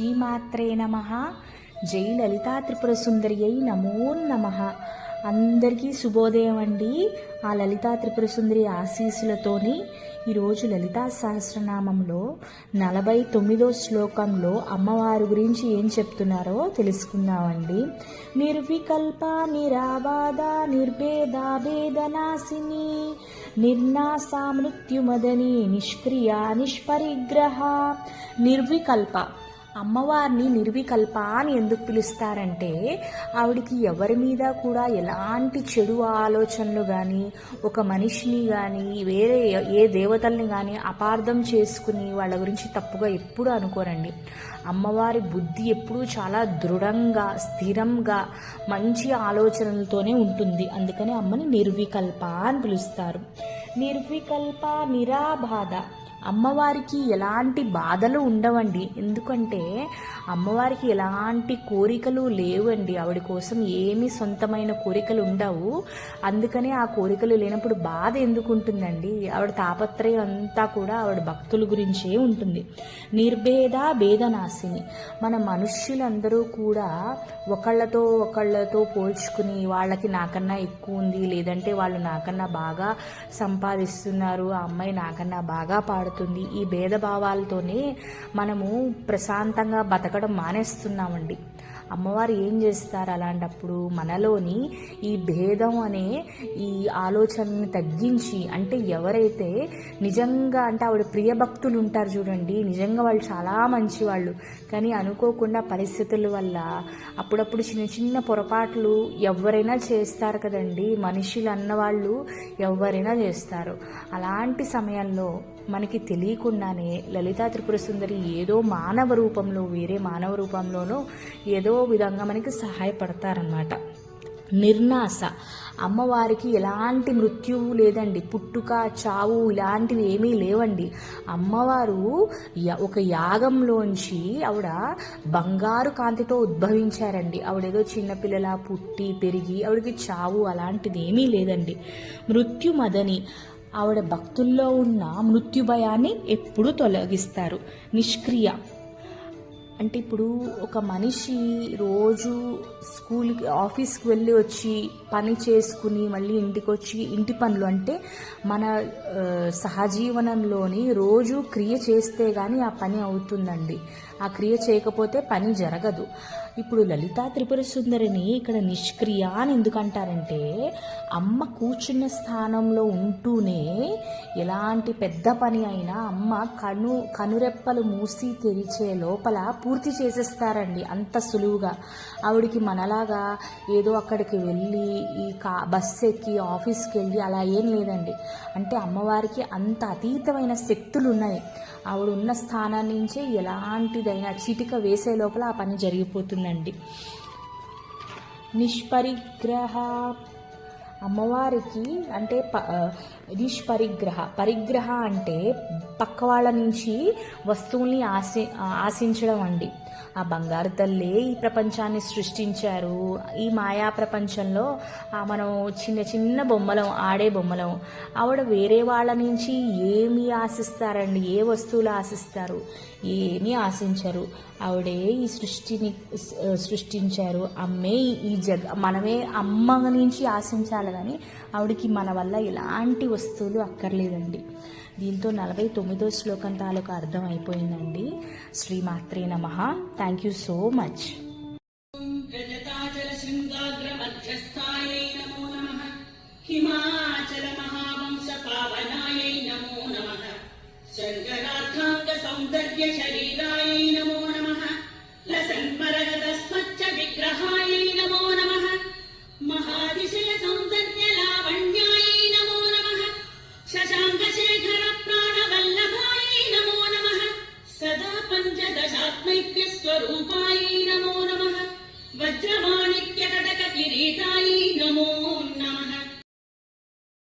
శ్రీమాత్రే నమ. జై లలితా త్రిపుర సుందరి అయి నమో నమ. అందరికీ శుభోదయం అండి. ఆ లలితా త్రిపుర సుందరి ఆశీస్సులతోని ఈరోజు లలితా సహస్రనామంలో నలభై తొమ్మిదో శ్లోకంలో అమ్మవారి గురించి ఏం చెప్తున్నారో తెలుసుకుందామండి. నిర్వికల్ప నిరాబాధ నిర్భేద భేదనాశిని నిర్నాశా మృత్యుమదని నిష్క్రియ నిష్పరిగ్రహ. నిర్వికల్ప. అమ్మవారిని నిర్వికల్ప అని ఎందుకు పిలుస్తారంటే ఆవిడికి ఎవరి మీద కూడా ఎలాంటి చెడు ఆలోచనలు కానీ ఒక మనిషిని కానీ వేరే ఏ దేవతల్ని కానీ అపార్థం చేసుకుని వాళ్ళ గురించి తప్పుగా ఎప్పుడూ అనుకోరండి. అమ్మవారి బుద్ధి ఎప్పుడూ చాలా దృఢంగా స్థిరంగా మంచి ఆలోచనలతోనే ఉంటుంది. అందుకని అమ్మని నిర్వికల్ప అని పిలుస్తారు. నిర్వికల్ప నిరాబాధ అమ్మవారికి ఎలాంటి బాధలు ఉండవండి. ఎందుకంటే అమ్మవారికి ఎలాంటి కోరికలు లేవండి. ఆవిడ కోసం ఏమి సొంతమైన కోరికలు ఉండవు. అందుకనే ఆ కోరికలు లేనప్పుడు బాధ ఎందుకు ఉంటుందండి? ఆవిడ తాపత్రయం అంతా కూడా ఆవిడ భక్తుల గురించే ఉంటుంది. నిర్భేద భేదనాశిని. మన మనుష్యులందరూ కూడా ఒకళ్ళతో ఒకళ్ళతో పోల్చుకుని వాళ్ళకి నాకన్నా ఎక్కువ ఉంది లేదంటే వాళ్ళు నాకన్నా బాగా సంపాదిస్తున్నారు ఆ అమ్మాయి నాకన్నా బాగా పాడు పాడుతుంది ఈ భేదభావాలతోనే మనము ప్రశాంతంగా బతకడం మానేస్తున్నామండి. అమ్మవారు ఏం చేస్తారు అలాంటప్పుడు మనలోని ఈ భేదం అనే ఈ ఆలోచనని తగ్గించి అంటే ఎవరైతే నిజంగా అంటే ఆవిడ ప్రియ భక్తులు ఉంటారు చూడండి నిజంగా వాళ్ళు చాలా మంచి వాళ్ళు కానీ అనుకోకుండా పరిస్థితుల వల్ల అప్పుడప్పుడు చిన్న చిన్న పొరపాట్లు ఎవరైనా చేస్తారు కదండి. మనుషులు అన్నవాళ్ళు ఎవరైనా చేస్తారు. అలాంటి సమయంలో మనకి తెలియకుండానే లలితా త్రిపుర సుందరి ఏదో మానవ రూపంలో వేరే మానవ రూపంలోనో ఏదో విధంగా మనకి సహాయపడతారనమాట నిర్నాశ అమ్మవారికి ఎలాంటి మృత్యువు లేదండి. పుట్టుక చావు ఇలాంటివి ఏమీ లేవండి. అమ్మవారు ఒక యాగంలోంచి ఆవిడ బంగారు కాంతితో ఉద్భవించారండి. ఆవిడేదో చిన్నపిల్లల పుట్టి పెరిగి ఆవిడకి చావు అలాంటిది ఏమీ లేదండి. మృత్యుమదని ఆవిడ భక్తుల్లో ఉన్న మృత్యు భయాన్ని ఎప్పుడూ తొలగిస్తారు. నిష్క్రియ. అంటే ఇప్పుడు ఒక మనిషి రోజు స్కూల్కి ఆఫీస్కి వెళ్ళి వచ్చి పని చేసుకుని మళ్ళీ ఇంటికి వచ్చి ఇంటి పనులు అంటే మన సహజీవనంలోని రోజు క్రియ చేస్తే కానీ ఆ పని అవుతుందండి. ఆ క్రియ చేయకపోతే పని జరగదు. ఇప్పుడు లలితా త్రిపుర సుందరిని ఇక్కడ నిష్క్రియ అని ఎందుకంటారంటే అమ్మ కూర్చున్న స్థానంలో ఉంటూనే ఎలాంటి పెద్ద పని అయినా అమ్మ కను కనురెప్పలు మూసి తెరిచే లోపల పూర్తి చేసేస్తారండి అంత సులువుగా. ఆవిడికి మనలాగా ఏదో అక్కడికి వెళ్ళి ఈ కా బస్సు ఎక్కి ఆఫీస్కి వెళ్ళి అలా ఏం లేదండి. అంటే అమ్మవారికి అంత అతీతమైన శక్తులు ఉన్నాయి ఆవిడ ఉన్న స్థానం నుంచే ఎలాంటిదైనా చీటిక వేసే లోపల ఆ పని జరిగిపోతుందండి. నిష్పరిగ్రహ అమ్మవారికి అంటే ప ఆ, నిష్పరిగ్రహ పరిగ్రహ. అంటే పక్క వాళ్ళ నుంచి వస్తువుల్ని ఆశి ఆశించడం అండి. ఆ బంగారు తల్లే ఈ ప్రపంచాన్ని సృష్టించారు. ఈ మాయా ప్రపంచంలో మనం చిన్న చిన్న బొమ్మలం ఆడే బొమ్మలం. ఆవిడ వేరే వాళ్ళ నుంచి ఏమి ఆశిస్తారండి? ఏ వస్తువులు ఆశిస్తారు? ఏమీ ఆశించరు. ఆవిడే ఈ సృష్టిని సృష్టించారు. అమ్మే ఈ- ఈ జగ మనమే అమ్మ నుంచి ఆశించాలి. కష్టాలు కానీ ఆవిడకి మన వల్ల ఎలాంటి వస్తువులు అక్కర్లేదండి. దీంతో నలభై తొమ్మిదో శ్లోకం తాలూకు అర్థం అయిపోయిందండి. శ్రీమాత్రే నమ. థ్యాంక్ యూ సో మచ్ హిమాచల మహావంశ పావనాయ నమో నమ. సౌందర్య శరీరాయ నమో నమ. లసన్మరగత స్వచ్ఛ విగ్రహాయ पञ्चदशात्मैक्यस्वरूपायै नमो नमः वज्रमाणिक्यकटककिरीटायै नमो